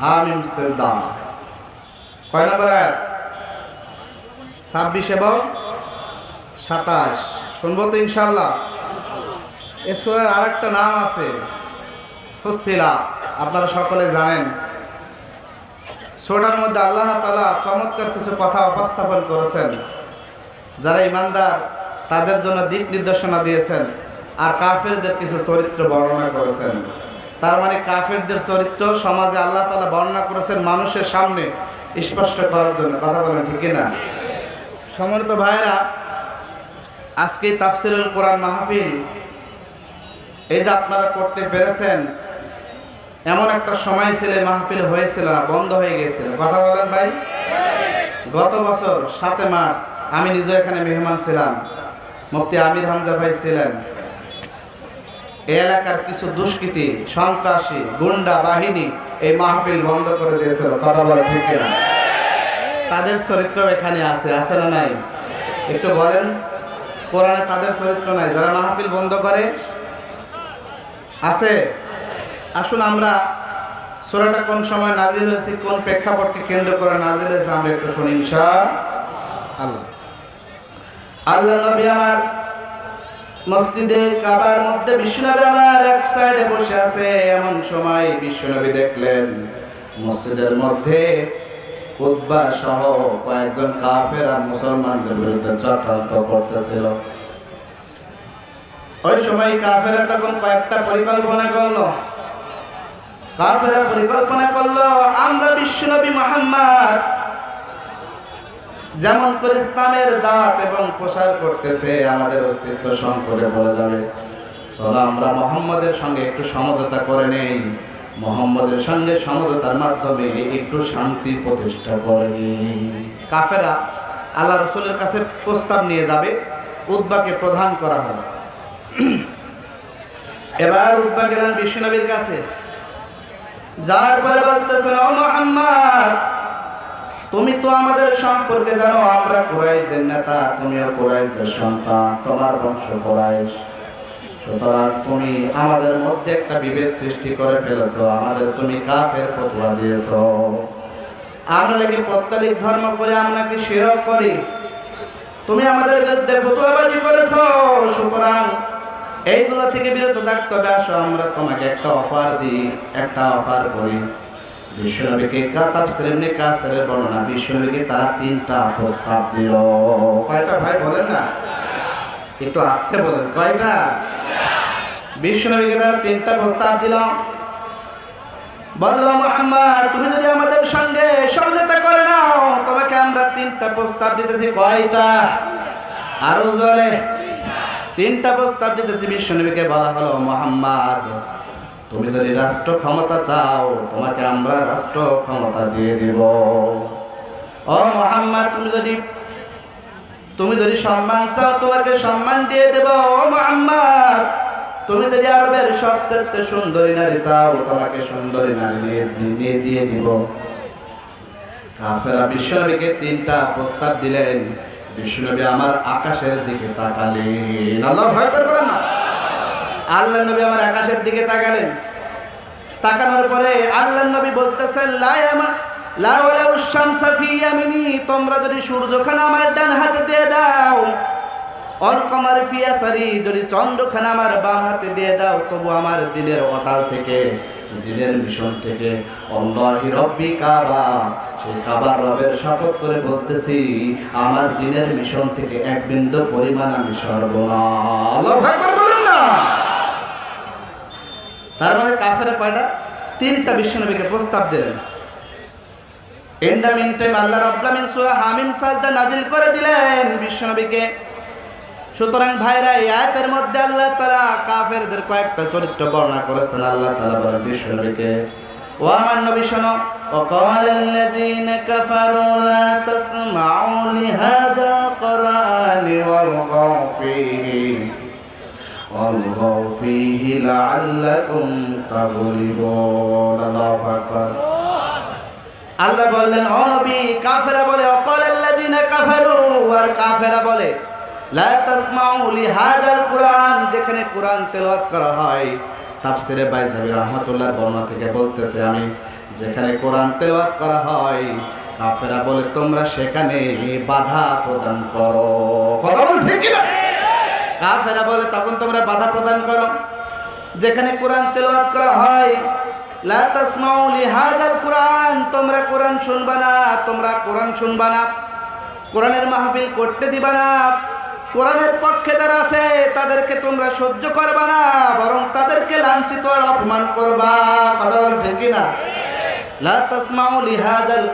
হামিম সেজদা। কয় নম্বর আয়াত? ছাব্বিশ এবং সাতাশ। শুনব তো ইনশাল্লাহ এ সুরার আরেকটা নাম আছে ফুসিলা আপনারা সকলে জানেন। সোটার মধ্যে আল্লাহ তালা চমৎকার কিছু কথা উপস্থাপন করেছেন। যারা ইমানদার তাদের জন্য দিক নির্দেশনা দিয়েছেন। আর কাফেরদের কিছু চরিত্র বর্ণনা করেছেন। তার মানে কাফেরদের চরিত্র সমাজে আল্লাহ তালা বর্ণনা করেছেন মানুষের সামনে স্পষ্ট করার জন্য। কথা বলেন, ঠিক না সমর্থ ভাইয়েরা, আজকে তাফসিরুল কোরআন মাহফিল, এই যে আপনারা করতে পেরেছেন, এমন একটা সময় ছিল মাহফিল হয়েছিল না, বন্ধ হয়ে গেছিল কথা বলেন ভাই। গত বছর সাতে মার্চ আমি নিজে এখানে মেহমান ছিলাম। মুফতি আমির হামজা ভাই ছিলেন। এলাকার কিছু দুষ্কৃতী, সন্ত্রাসী, গুন্ডা বাহিনী এই মাহফিল বন্ধ করে দিয়েছিল। কথা বলে ঠিক না তাদের চরিত্র এখানে আছে আছে না নাই? একটু বলেন, কোরআনে তাদের চরিত্র নাই, যারা মাহফিল বন্ধ করে? আছে? আসুন আমরা সোরাটা কোন সময় নাজিল হয়েছে, কোন প্রেক্ষাপটকে কেন্দ্র করে নাজিল হয়েছে, আমরা একটু শুনি, ইনশা আল্লাহ। আল্লাহ নবী আমার মসজিদে কাবার মধ্যে বিশ্বনবী আমার এক সাইডে বসে আছে, এমন সময় বিশ্বনবী দেখলেন মসজিদের মধ্যে উদ্বা সহ কয়েকজন কাফের আর মুসলমানদের বিরুদ্ধে চক্রান্ত করতেছিল। ওই সময় কাফেরা তখন কয়েকটা পরিকল্পনা করল। কাফেরা পরিকল্পনা করল, আমরা বিশ্বনবী মোহাম্মদ যেমন করে ইসলামের দাঁত এবং প্রসার করতেছে, আমাদের অস্তিত্ব সংকটে পড়ে যাবে। চলো আমরা মোহাম্মদের সঙ্গে একটু সমঝোতা করে নেই। মোহাম্মদের সঙ্গে সমঝোতার মাধ্যমে একটু শান্তি প্রতিষ্ঠা করে কাফেরা আল্লাহ রসুলের কাছে প্রস্তাব নিয়ে যাবে, উদ্বাকে প্রধান করা হলো। এবার উদ্বা গেলেন বিশ্বনবীর কাছে। যার পরে বলতেছেন, ও মোহাম্মদ তুমি তো আমাদের সম্পর্কে জানো, আমরা কোরাইশদের নেতা তুমিও কোরাইশদের সন্তান, তোমার বংশ কোরাইশ। সুতরাং তুমি আমাদের মধ্যে একটা বিভেদ সৃষ্টি করে ফেলেছো, আমাদের তুমি কাফের ফতোয়া দিয়েছ। আমরা নাকি পত্তালিক ধর্ম করে আমরা কি শিরক করি। তুমি আমাদের বিরুদ্ধে ফতুয়াবাজি করেছ, সুতরাং এইগুলো থেকে বিরত থাকতে হবে, আসো আমরা তোমাকে একটা অফার দিই, একটা অফার করি। বিশ্বনবীকে কাতাব সেরেমনি কাসের বর্ণনা। বিশ্বনবীকে তারা তিনটা প্রস্তাব দিল। কয়টা ভাই বলেন না? একটু আস্তে বলেন। কয়টা? বিশ্বনবীকে তারা তিনটা প্রস্তাব দিল। বলল, মোহাম্মদ, তুমি যদি আমাদের সঙ্গে সমঝোতা করে নাও, তোমাকে আমরা তিনটা প্রস্তাব দিতেছি। কয়টা? আরও জোরে। তিনটা প্রস্তাব দিতেছি বিশ্বনবীকে বলা হলো, মোহাম্মদ তুমি যদি রাষ্ট্র ক্ষমতা চাও, তোমাকে আমরা রাষ্ট্র ক্ষমতা দিয়ে দিব। ও মোহাম্মদ, তুমি যদি তুমি যদি সম্মান চাও, তোমাকে সম্মান দিয়ে দেব। ও মোহাম্মদ, তুমি যদি আরবের সবচেয়ে সুন্দরী নারী চাও, তোমাকে সুন্দরী নারী দিয়ে দিয়ে দিব। কাফেরা বিশ্বনবীকে তিনটা প্রস্তাব দিলেন। বিশ্বনবী আমার আকাশের দিকে তাকালেন। আল্লাহ ভয় করে বলেন না। আল্লাহ নবী আমার আকাশের দিকে তাকালেন। তাকানোর পরে আল্লাহ নবী বলতেছেন তোমরা যদি সূর্যখানা আমার ডান হাতে দিয়ে দাও, অল কমার ফিয়াসারি যদি চন্দ্রখানা আমার বাম হাতে দিয়ে দাও, তবু আমার দিলের অটাল থেকে, দিলের মিশন থেকে অল্লাহি রব্বি কাবা, সেই কাবার রবের শপথ করে বলতেছি, আমার দিনের মিশন থেকে এক বিন্দু পরিমাণ আমি সর্বনা বলেন না। তার মানে কাফের কয়টা তিনটা বিশ্বনবীকে প্রস্তাব দিলেন ইন দ্য মিন টাইম আল্লাহ রব্লামিন সূরা হামিম সাজদা নাজিল করে দিলেন বিশ্বনবীকে সুতরাং ভাইরা এই আয়াতের মধ্যে আল্লাহ তাআলা কাফেরদের কয়েকটা চরিত্র বর্ণনা করেছেন আল্লাহ তাআলা বলেন বিশ্বনবীকে ও আমার নবী শোনো وقال الذين كفروا لا تسمعوا لهذا القرآن والغوا فيه والغوا فيه لعلكم تغلبون الله أكبر আল্লাহ বললেন ও নবী কাফেরা বলে অকলাল্লাযিনা কাফারু আর কাফেরা বলে লা তাসমাউ লিহাদাল কুরআন যেখানে কোরআন তেলাওয়াত করা হয় তাফসিরে বাইজাবি রহমাতুল্লাহর বর্ণনা থেকে বলতেছে আমি যেখানে কোরআন তেলাওয়াত করা হয় কাফেরা বলে তোমরা সেখানে বাধা প্রদান করো কথা বলো ঠিক কিনা কাফেরা বলে, তখন তোমরা বাধা প্রদান করো। যেখানে কোরআন তেলাওয়াত করা হয় কোরআন, তোমরা না তোমরা না। মাহফিল করতে না। পক্ষে আছে, তাদেরকে তোমরা সহ্য না, বরং তাদেরকে অপমান করবা।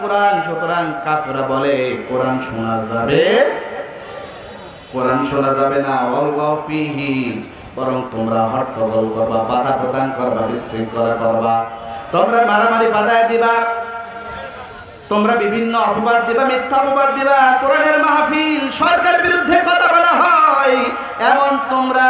কোরআন, সুতরাং কাফেরা বলে, কোরআন শোনা যাবে কোরআন শোনা যাবে না। অলগাও ফিহি। বরং তোমরা হট্টগোল করবা, বাধা প্রদান করবা, বিশৃঙ্খলা করবা। তোমরা মারামারি বাধায় দিবা। তোমরা বিভিন্ন অপবাদ দিবা, মিথ্যা অপবাদ দিবা। কোরআনের মাহফিল সরকার বিরুদ্ধে কথা বলা হয়। এমন তোমরা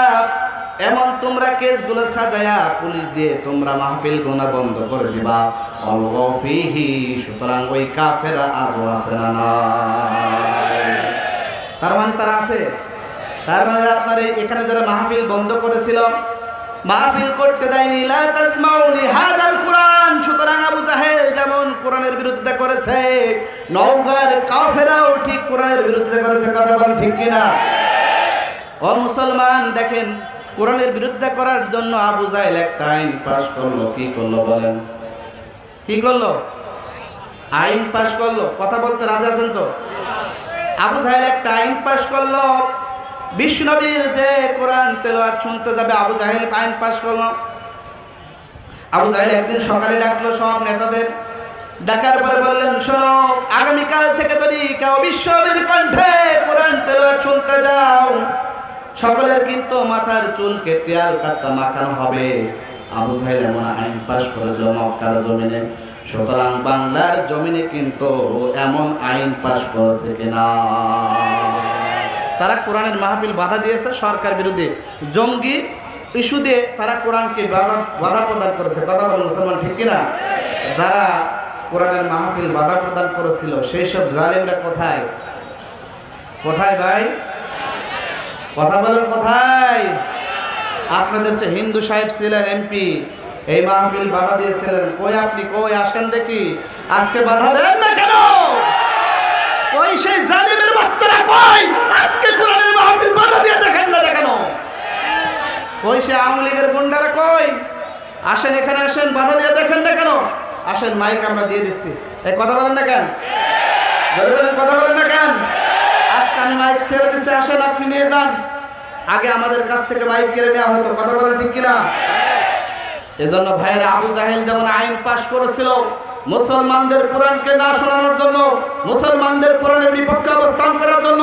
এমন তোমরা কেসগুলো সাজায়া পুলিশ দিয়ে তোমরা মাহফিল গোনা বন্ধ করে দিবা। অলগফিহি সুতরাং ওই কাফেরা আজও আছে না নাই। তার মানে তারা আছে? তার মানে আপনার এখানে যারা মাহফিল বন্ধ করেছিল, মাহফিল করতে দেয়নি। লা তাসমাউ লিহাযাল কোরআন। সুতরাং আবু জাহেল যেমন কোরআনের বিরোধিতা করেছে, নওগাঁর কাফেরাও ঠিক কোরআনের বিরোধিতা করেছে। কথা বলেন ঠিক কিনা? ও মুসলমান, দেখেন, কোরআনের বিরোধিতা করার জন্য আবু জাহেল একটা আইন পাশ করল। কি করল বলেন? কি করল? আইন পাশ করল। কথা বলতে রাজা আছেন তো? আবু জাহেল একটা আইন পাশ করল। বিষ্ণবীর যে কোরআন তেলাওয়াত শুনতে যাবে, আবু জাহেল আইন পাশ করল। আবু জাহেল একদিন সকালে ডাকলো সব নেতাদের। ডাকার পরে বললেন, শোনো, আগামীকাল থেকে যদি কেউ বিশ্ববীর কণ্ঠে কোরআন তেলাওয়াত শুনতে যাও, সকলের কিন্তু মাথার চুল কেটে আল কাটটা মাখানো হবে। আবু জাহেল এমন আইন পাশ করে দিল, মক্কার জমিনে। সুতরাং বাংলার জমিনে কিন্তু এমন আইন পাশ করেছে কিনা? তারা কোরআনের মাহফিল বাধা দিয়েছে সরকার বিরুদ্ধে। জঙ্গি ইস্যু দিয়ে তারা কোরআনকে বাধা বাধা প্রদান করেছে। কথা বলেন, মুসলমান ঠিক কিনা? যারা কোরআনের মাহফিল বাধা প্রদান করেছিল, সেই সব জালেমরা কোথায়? কোথায় ভাই? কথা বলেন, কোথায়? আপনাদের সে হিন্দু সাহেব ছিলেন এমপি এই মাহফিল বাধা দিয়েছিলেন। কই আপনি? কই? আসেন দেখি। আজকে বাধা দেন না কেন? কই সেই জালিমের বাচ্চারা কই? আজকে কোরআনের মাহফিল বাধা দিয়ে দেখেন না দেখান। কই সে আওয়ামী লীগের গুন্ডারা কই? আসেন, এখানে আসেন। বাধা দিয়ে দেখেন না কেন? আসেন মাইক আমরা দিয়ে দিচ্ছি। এই কথা বলেন না কেন? কথা বলেন না কেন? আজকে আমি মাইক ছেড়ে দিচ্ছি আসেন, আপনি নিয়ে যান। আগে আমাদের কাছ থেকে মাইক কেড়ে নেওয়া হতো। কথা বলেন ঠিক কিনা? এজন্য ভাইয়েরা আবু জাহেল যেমন আইন পাশ করেছিল, মুসলমানদের কোরআনকে না শোনানোর জন্য, মুসলমানদের কোরআনের বিপক্ষে অবস্থান করার জন্য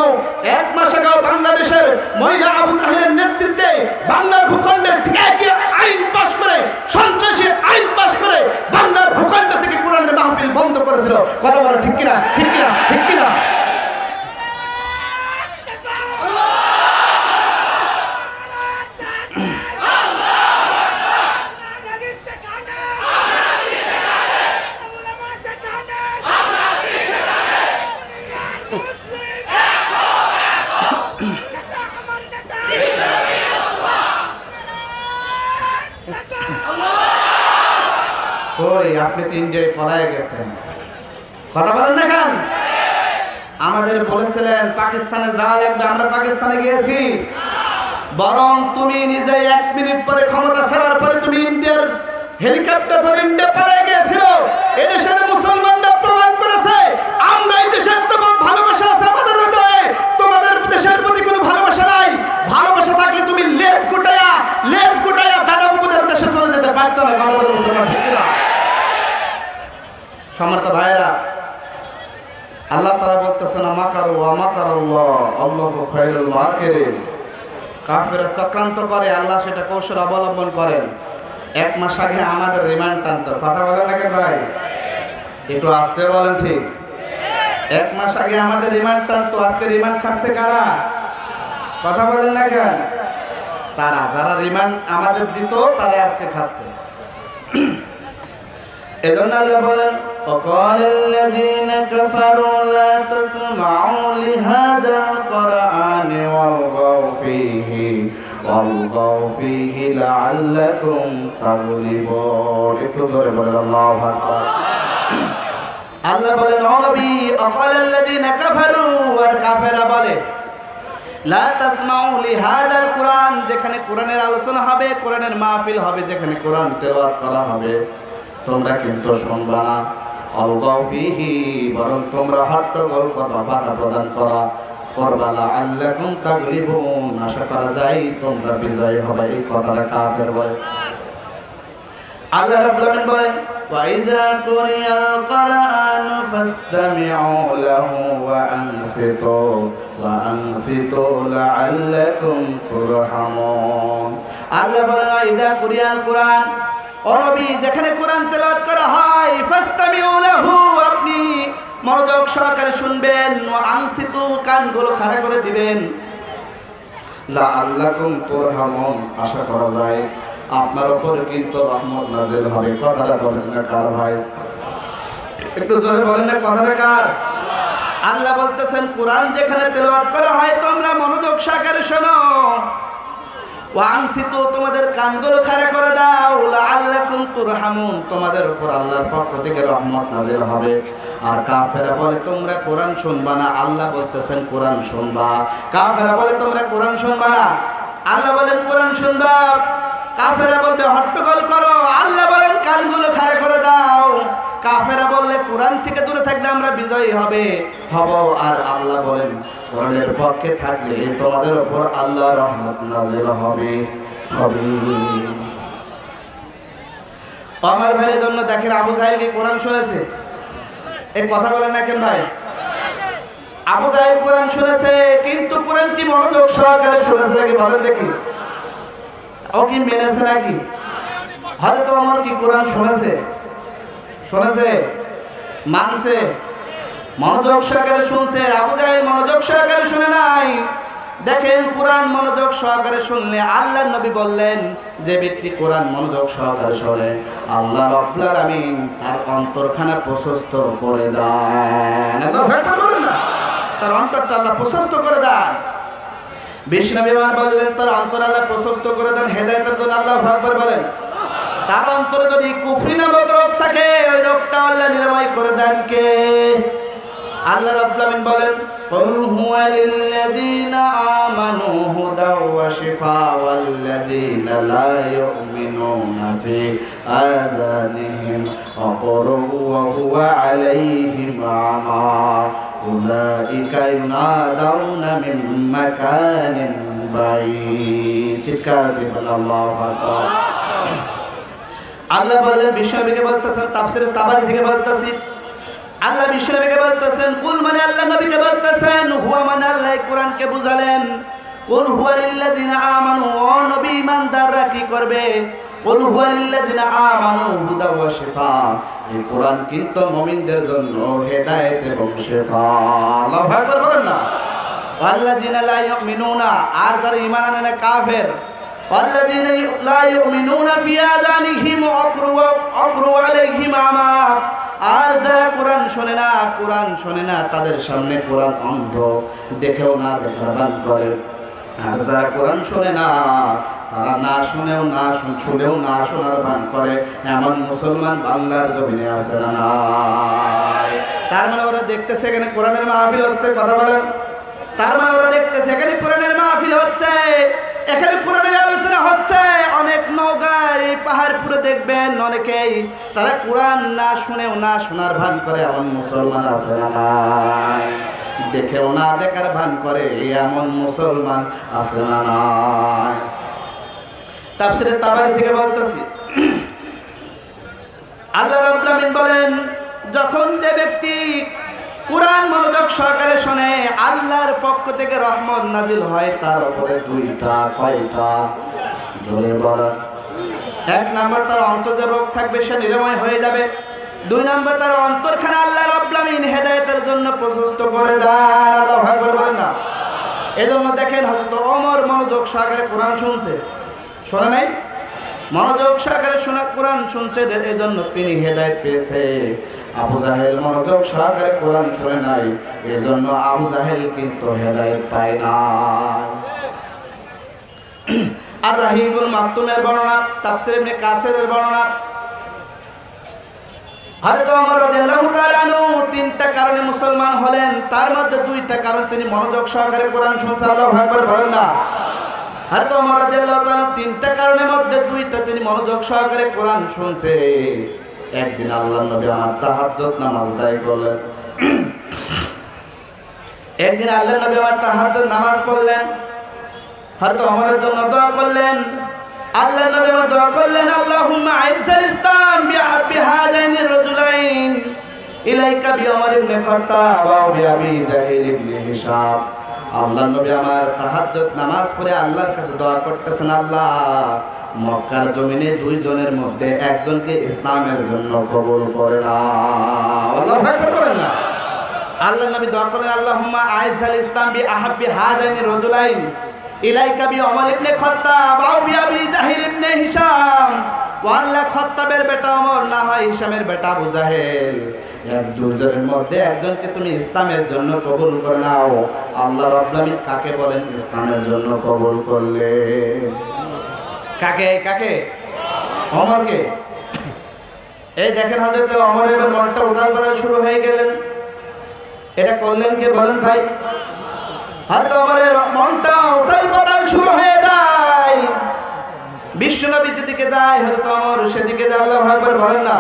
এক মাস আগে বাংলাদেশের মহিলা আবু জাহেলের নেতৃত্বে বাংলার ভূখণ্ডে ঠেকে আইন পাশ করে, সন্ত্রাসী আইন পাশ করে বাংলার ভূখণ্ড থেকে কোরআনের মাহফিল বন্ধ করেছিল। কথা বলো ঠিক কিনা? ঠিক কিনা? ঠিক কিনা? কই আপনি তো ইন্ডিয়ায় পলায় গেছেন। কথা বলেন না কেন? আমাদের বলেছিলেন, পাকিস্তানে যাওয়া লাগবে, আমরা পাকিস্তানে গিয়েছি। বরং তুমি নিজে এক মিনিট পরে ক্ষমতা ছাড়ার পরে তুমি ইন্ডিয়ার হেলিকপ্টার ধরে ইন্ডিয়া পালিয়ে গিয়েছিল। এদেশের মুসলমানরা প্রমাণ করেছে, আমরা এই দেশের ভালোবাসা আছে আমাদের হৃদয়ে। তোমাদের দেশের প্রতি কোনো ভালোবাসা নাই। ভালোবাসা থাকলে তুমি লেজ গুটাইয়া লেজ গুটাইয়া দাদা বাবুদের দেশে চলে যেতে পারতো না, কথা বলে মুসলমান ঠিক না সমর্থ ভাইরা আল্লাহ তারা বলতেছে না মাকারু আমাকার আল্লাহ খৈরুল কাফেরা চক্রান্ত করে, আল্লাহ সেটা কৌশল অবলম্বন করেন। এক মাস আগে আমাদের রিমান্ড টানতো। কথা বলেন না কেন ভাই? একটু আসতে বলেন ঠিক। এক মাস আগে আমাদের রিমান্ড টানতো, আজকে রিমান্ড খাচ্ছে কারা? কথা বলেন না কেন? তারা, যারা রিমান্ড আমাদের দিত, তারা আজকে খাচ্ছে। এজন্য আল্লাহ বলেন وقال الذين كفروا لا تسمعوا لهذا القرآن والغوا فيه والغوا فيه لعلكم تغلبون একটু ধরে বলেন আল্লাহু আকবার আল্লাহ বলেন ও নবী অকালাল্লাযীনা কাফারু আর কাফেরা বলে লা তাসমাউ লিহাদাল কুরআন যেখানে কোরআনের আলোচনা হবে কোরআনের মাহফিল হবে যেখানে কোরআন তেলাওয়াত করা হবে তোমরা কিন্তু শুনবা না অলগাও বরং তোমরা হট্টগোল করবা, বাধা প্রদান করা। করবালা আল্লাকুম তাগলিবুন, আশা করা যায় তোমরা বিজয় হবে বলে। আল্লাহ রাব্বুল আলামিন বলেন আল্লাহ বলেন ওয়াইজা কুরিয়াল কুরআন ও নবী, যেখানে কোরআন তেলাওয়াত করা হয়, ফাসতামিউ লাহু, আপনি মনোযোগ সহকারে শুনবেন, ওয়া আনসিতু কানগুলো খাড়া করে দিবেন। লাআল্লাকুম তুরহামুন, আশা করা যায় আপনার উপরে কিন্তু রহমত নাজিল হবে। কথাটা বলেন না কার ভাই? একটু জোরে বলেন না কথাটা কার? আল্লাহ বলতেছেন, কোরআন যেখানে তেলাওয়াত করা হয়, তোমরা মনোযোগ সহকারে শোনো। তোমাদের করে দাও তোমাদের উপর আল্লাহর হবে। আর কাফেরা বলে, তোমরা কোরআন না? আল্লাহ বলতেছেন, কোরআন শুনবা। কাফেরা বলে, তোমরা কোরআন শুনবা না? আল্লাহ বলেন, কোরআন শুনবা। কাফেরা বলবে, হট্টগোল করো। আল্লাহ বলেন, কানগুলো খাড়া করে দাও। কাফেরা বললে, কোরআন থেকে দূরে থাকলে আমরা বিজয়ী হবে, হব। আর আল্লাহ বলেন, কোরআনের পক্ষে থাকলে তোমাদের উপর আল্লাহ রহমত নাজিল হবে। হবে। আমার ভাইয়ের জন্য দেখেন, আবু সাহেব কি কোরআন শুনেছে? এই কথা বলেন না কেন ভাই? আবু জাহেল কোরআন শুনেছে, কিন্তু কোরআন কি মনোযোগ সহকারে শুনেছে নাকি বলেন দেখি। ও কি মেনেছে নাকি? হয়তো আমার কি কোরআন শুনেছে? শুনেছে? মানছে? মনোযোগ সহকারে শুনছে? আবু জাহেল মনোযোগ সহকারে শুনে নাই। দেখেন কোরআন মনোযোগ সহকারে শুনলে আল্লাহ নবী বললেন, যে ব্যক্তি কোরআন মনোযোগ সহকারে শোনে, আল্লাহ রব্বুল আমিন তার অন্তরখানা প্রশস্ত করে দেন। তার অন্তরটা আল্লাহ প্রশস্ত করে দেন। বিষ্ণু বিমান বললেন তার অন্তর আল্লাহ প্রশস্ত করে দেন হেদায়তের জন্য আল্লাহ আকবার বলেন তার অন্তরে যদি কুফরি নামক রোগ থাকে ওই রোগটা আল্লাহ নিরাময় করে দেন কে আল্লাহ রাব্বুল আমিন বলেন قل هو للذين آمنوا هدى وشفاء والذين لا يؤمنون في آذانهم وقر وهو عليهم عمى أولئك ينادون من مكان بعيد চিৎকার দিবেন আল্লাহু আকবার আল্লাহ বললেন বিশ্বনবীকে বলতেছেন তাফসিরের তাবারি থেকে বলতেছি আল্লাহ বিশ্বনবীকে বলতেছেন কুল মানে আল্লাহ নবীকে বলতেছেন হুয়া মানে আল্লাহ কোরআনকে বুঝালেন কুল হুয়া লিল্লাযিনা আমানু ও নবী ইমানদাররা কি করবে কুল হুয়া লিল্লাযিনা আমানু হুদা ওয়া শিফা এই কোরআন কিন্তু মুমিনদের জন্য হেদায়েত এবং শিফা আল্লাহু আকবার বলেন না আল্লাযিনা লা ইউমিনুনা আর যারা ঈমান আনে না কাফের والذين لا يؤمنون في آذانهم عقر عقر عليهم عمى আর যারা কোরআন শোনে না কোরআন শোনে না তাদের সামনে কোরআন অন্ধ দেখেও না দেখার বান করে আর যারা কোরআন শোনে না, তারা না শুনেও না শুন- শুনেও না শোনার ভান করে। এমন মুসলমান বাংলার জমিনে আছে না তার মানে ওরা দেখতেছে এখানে কোরআনের মাহফিল হচ্ছে, কথা বলেন। তার মানে ওরা দেখতেছে এখানে কোরআনের মাহফিল হচ্ছে। এখানে কোরআনের আলোচনা হচ্ছে। অনেক এই পাহাড়পুরে দেখবেন অনেকেই, তারা কোরআন না শুনেও না শোনার ভান করে, এমন মুসলমান আছে দেখেও না দেখার ভান করে, এমন মুসলমান আছে না তাফসিরের তাবারি থেকে বলতেছি, আল্লাহ আমিন বলেন, যখন যে ব্যক্তি কোরআন মনোযোগ সহকারে শোনে আল্লাহর পক্ষ থেকে রহমত নাজিল হয়, তার উপরে দুইটা, কয়টা? জোরে বলেন। এক নাম্বার, তার অন্তর্জে রোগ থাকবে, সে নিরাময় হয়ে যাবে। দুই নাম্বার, তার অন্তরখানে আল্লাহ রাব্বুল আমিন হেদায়েতের জন্য প্রশস্ত করে দেন। আল্লাহু আকবার বলেন না? এজন্য দেখেন হযরত ওমর মনোযোগ সহকারে কোরআন শুনছে। শোনে নাই? মনোযোগ সহকারে শোনা কোরআন শুনছে, এজন্য তিনি হেদায়েত পেয়েছে। আবু জাহেল মনোযোগ সহকারে কোরআন শুনে নাই। এই জন্য আবু জাহেল কিন্তু হেদায়েত পায় না আর রাহিকুল মাকতুমের বর্ণনা, তাফসির ইবনে কাসিরের বর্ণনা। হযরত ওমর রাদিয়াল্লাহু তাআলা তিনটা কারণে মুসলমান হলেন। তার মধ্যে দুইটা কারণ তিনি মনোযোগ সহকারে কোরআন শুনছে, আল্লাহ একবার বলেন না। আর তো আমার রাদিয়াল্লাহু তাআলা তিনটা কারণের মধ্যে দুইটা তিনি মনোযোগ সহকারে কোরআন শুনছে। একদিন আল্লাহ নবী আমার তাহাজ্জুদ নামাজ দায় করলেন। একদিন আল্লাহ নবী আমার তাহাজ্জুদ নামাজ পড়লেন। হয়তো আমার জন্য দোয়া করলেন। আল্লাহ নবী আমার দোয়া করলেন, আল্লাহুম্মা আইজ্জাল ইসলাম রাজুলাইন ইলাইকা বি আমার ইবনে বি আবি ইবনে হিসাব আল্লাহ নবী আমার তাহাজ্জুদ নামাজ পড়ে আল্লাহর কাছে দোয়া করতেছেন, আল্লাহ মক্কার জমিনে দুইজনের মধ্যে একজনকে ইসলামের জন্য কবুল করে না। আল্লাহু বলেন না। আল্লাহ নবী দোয়া করেন, আল্লাহুম্মা আইজাল ইসলাম বি আহাব্বি হাজাইনি রাজুলাইন, ইলাইকা বি ওমর ইবনে খাত্তাব, আও বি আবি জাহিল ইবনে হিশাম। ও আল্লাহ খাত্তাবের বেটা ওমর না হয় হিশামের বেটা আবু জাহেল। এক দুজনের মধ্যে একজনকে তুমি ইসলামের জন্য কবুল করে নাও। আল্লাহ রাব্বুল আলামিন কাকে বলেন? ইসলামের জন্য কবুল করলে। কাকে কাকে? অমরকে। এই দেখেন হযরত অমর, এবার মনটা উদার করা শুরু হয়ে গেলেন। এটা করলেন কে বলেন ভাই? হয়তো আমাদের মনটা উথাল পাতাল শুরু হয়ে যায়। বিশ্বনবী যেদিকে যায় হয়তো আমার সেদিকে যায়, আল্লাহ একবার বলেন না।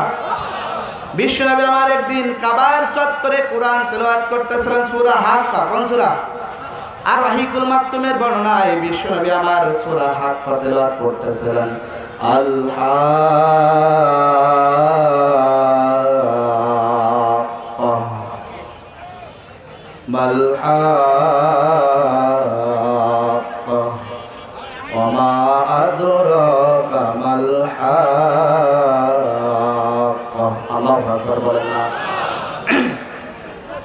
বিশ্বনবী আমার একদিন কাবার চত্বরে কোরআন তেলাওয়াত করতেছিলেন, সূরা হাক্কা, কোন সূরা? আর ওয়াহিকুল মাকতুমের বর্ণনায় বিশ্বনবী আমার সোরা হাক তেলাওয়াত করতেছিলেন। আল্লাহ মালহা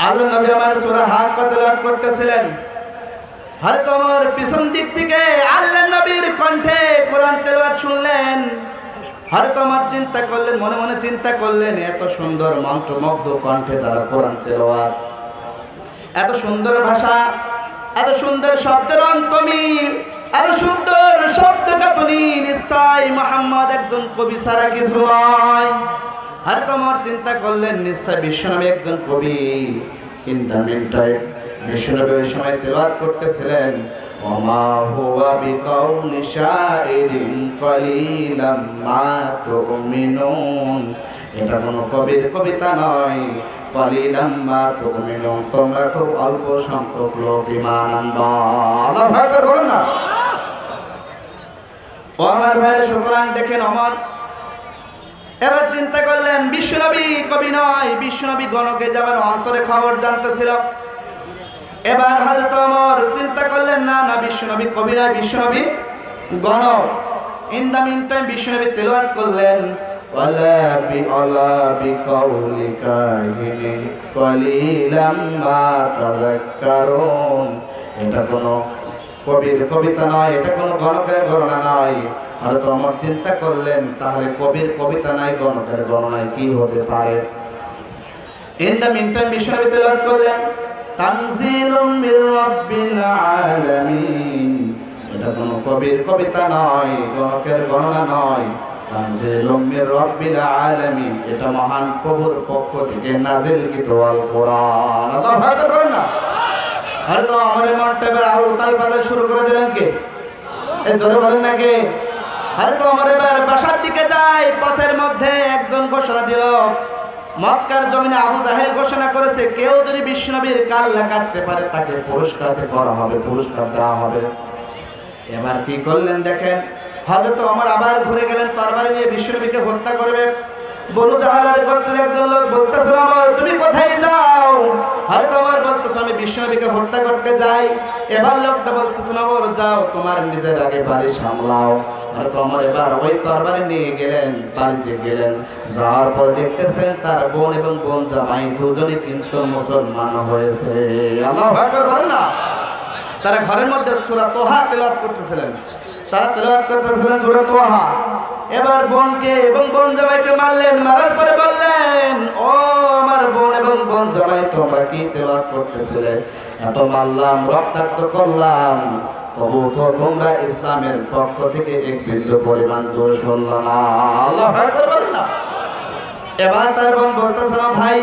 আল্লাহ নবী আমার সোরা হাক কতলা করতেছিলেন হরে তোমার পিছন দিক থেকে আল্লাহ নবীর কণ্ঠে কোরআন তেলাওয়াত শুনলেন। হরে তোমার চিন্তা করলেন, মনে মনে চিন্তা করলেন, এত সুন্দর মন্ত্রমুগ্ধ কণ্ঠে তারা কোরআন তেলাওয়াত। এত সুন্দর ভাষা, এত সুন্দর শব্দের অন্তমিল এত সুন্দর শব্দ গাতনি নিশ্চয় মোহাম্মদ একজন কবি সারা কিছু নয়। আর তোমার চিন্তা করলেন, নিশ্চয় বিশ্বনবী একজন কবি। ইন দ্য মিন টাইম বিশ্বনবী ওই সময় তেলাওয়াত করতেছিলেন, ওমা হুয়া বিকাউলি শাইরিন কলিলাম মা তুমিনুন। এটা কোনো কবির কবিতা নয়। কলিলাম মা তুমিনুন। তোমরা খুব অল্প সংখ্যক লোক ইমান ভাই বলেন না। ও আমার ভাইরা সুতরাং দেখেন অমর এবার চিন্তা করলেন বিশ্বনবী কবি নয় বিশ্বনবী গণকে যাবার অন্তরে খবর জানতেছিল। এবার হয়তো অমর চিন্তা করলেন, না না, বিশ্বনবী কবি নয় বিশ্বনবী গণক। ইন দ্য মিন টাইম বিশ্বনবী তেলাওয়াত করলেন আলা বি কাউলি কাহিনী কলিলাম মা তাযাক্কারুন। এটা কোনো কবির কবিতা নয়, এটা কোনো গণকের গণনা নয়। আর তো আমার চিন্তা করলেন, তাহলে কবির কবিতা নাই, গণকের গণনায় কি হতে পারে? ইন দ্য মিন টাইম বিশ্বনবী তেলাওয়াত করলেন তানজিলুম মির রাব্বিল আলামিন। এটা কোনো কবির কবিতা নয় গণকের গণনা নয়। তানজিলুম মির রাব্বিল আলামিন। এটা মহান প্রভুর পক্ষ থেকে নাজিলকৃত আল কোরআন। আল্লাহ ভাই বলেন না? আরে তো আমার মনটা এবার আরও উতাল পাতাল শুরু করে দিলেন কে? জোরে বলেন না কে? আরে তো আমার এবার বাসার দিকে যাই, পথের মধ্যে একজন ঘোষণা দিল মক্কার জমিনে আবু জাহেল ঘোষণা করেছে, কেউ যদি বিশ্বনবীর কাল্লা কাটতে পারে, তাকে পুরস্কার করা হবে, পুরস্কার দেওয়া হবে। এবার কি করলেন দেখেন? হয়তো আমার আবার ঘুরে গেলেন, তরবারি নিয়ে বিশ্বনবীকে হত্যা করবে। বনু জাহালার গোত্রের একজন লোক বলতেছে আমার, তুমি কোথায় যাও? আরে তোমার বলতেছে, আমি বিশ্বনবীকে হত্যা করতে যাই। এবার লোকটা বলতেছে আমার, যাও, তোমার নিজের আগে বাড়ি সামলাও। আর তোমার এবার ওই তরবারি নিয়ে গেলেন, বাড়িতে গেলেন। যাওয়ার পর দেখতেছেন তার বোন এবং বোন জামাই দুজনে কিন্তু মুসলমান হয়েছে। আল্লাহ ভাগবার বলেন না। তারা ঘরের মধ্যে ছোড়া তোহা তেলাওয়াত করতেছিলেন। তারা তেলাওয়াত করতেছিলেন ছোড়া তোহা। এবার বোনকে এবং বোন জামাইকে মারলেন, মারার পরে বললেন, ও আমার বোন এবং বোন জামাই, তোমরা কি তেলাওয়াত করতেছিলে? এত মারলাম, রক্তাক্ত করলাম। তবু তো তোমরা ইসলামের পক্ষ থেকে এক বিন্দু পরিমাণ দোষ হল না। আল্লাহ না। এবার তার বোন বলতেছে, না ভাই,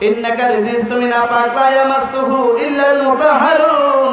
ইন্নাকা রিজিস তুমি না পাক লা ইয়ামাসসুহু ইল্লাল মুতাহহারুন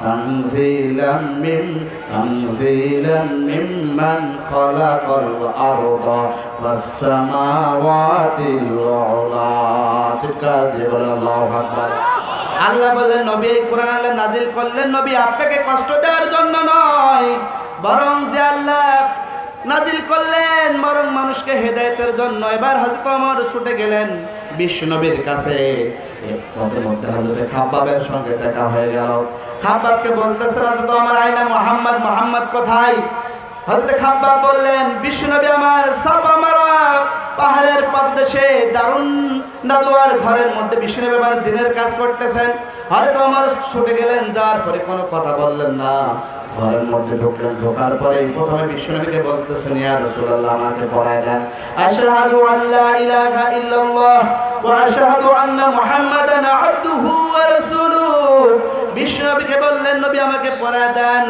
تنزيلا من تنزيلا ممن خلق الأرض والسماوات العلى চিৎকার দিয়ে বলেন আল্লাহু আকবার আল্লাহ বললেন নবী এই কোরআন আল্লাহ নাজিল করলেন নবী আপনাকে কষ্ট দেওয়ার জন্য নয় বরং যে আল্লাহ নাজিল করলেন বরং মানুষকে হেদায়তের জন্য। এবার হজরত অমর ছুটে গেলেন বিষ্ণুবীর কাছে। পথের সঙ্গে দেখা হয়ে গেল। আমার মোহাম্মদ কোথায়? বললেন আমার সাপা মারা পাহাড়ের পাদদেশে দারুণ নাদুয়ার ঘরের মধ্যে বিষ্ণু আমার দিনের কাজ করতেছেন। হয়তো আমার ছুটে গেলেন যার পরে কোনো কথা বললেন না। ঘরের মধ্যে ঢুকলেন, ঢোকার পরে প্রথমে বিশ্বনবীকে বলতেছেন, ইয়া রাসূলুল্লাহ, আমাকে পড়ায় দেন। আশহাদু আল্লা ইলাহা ইল্লাল্লাহ ওয়া আশহাদু আন্না মুহাম্মাদান আবদুহু ওয়া রাসূলুহু। বিশ্বনবীকে বললেন, নবী আমাকে পড়ায় দেন।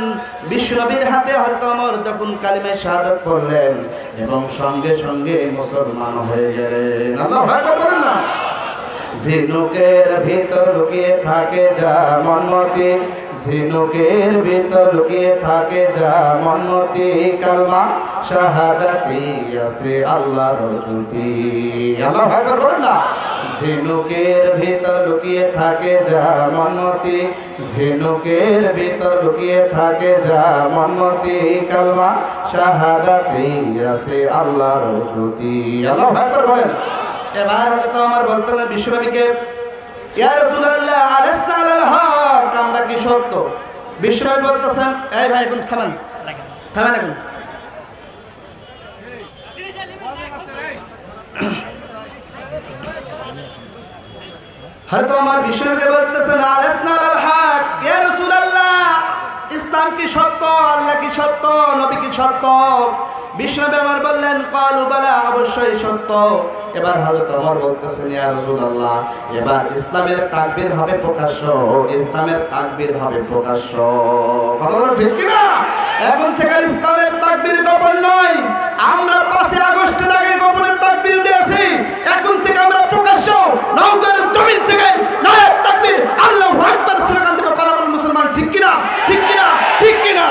বিশ্বনবীর হাতে হযরত ওমর যখন কালিমায়ে শাহাদাত পড়লেন, এবং সঙ্গে সঙ্গে মুসলমান হয়ে গেলেন। আল্লাহু বলেন না। ঝিনুকের ভিতর লুকিয়ে থাকে যা মন্মতি, ঝিনুকের ভিতর লুকিয়ে থাকে যা মন্মতি। কালমা শাহাদাতি আছে আল্লাহর জ্যোতি আল্লাহ ভাগবত বলেন না। ঝিনুকের ভিতর লুকিয়ে থাকে যা মন্মতি ঝিনুকের ভিতর লুকিয়ে থাকে যা মন্মতি কালমা শাহাদাতি আছে আল্লাহর জ্যোতি। আল্লাহ ভাগবত বলেন। এবার হয়তো আমার বলতে হবে বিশ্বনবীকে ইয়া রাসূলুল্লাহ আলাসনা আলাল হক? আমরা কি সত্য? বিশ্বনবী বলতেছেন এই ভাই এখন থামেন। থামেন এখন। বলতেছেন ইসলাম কি সত্য, আল্লাহ কি নবী কি বললেন অবশ্যই সত্য। এবার বলতেছেন এবার ইসলামের তাকবীর হবে প্রকাশ্য, ইসলামের তাকবীর হবে প্রকাশ্য। কথা ঠিক কি না এখন থেকে ইসলামের তাকবির গোপন নয়। আমরা পাশে আগস্টের আগে গোপনের তাকবির দিয়েছি। এখন থেকে আমরা প্রকাশ্য নৌকার জমির থেকে নায়ের তাকবির আল্লাহ আকবর স্লোগান দেবে। মুসলমান, ঠিক কিনা? ঠিক কিনা? ঠিক কিনা?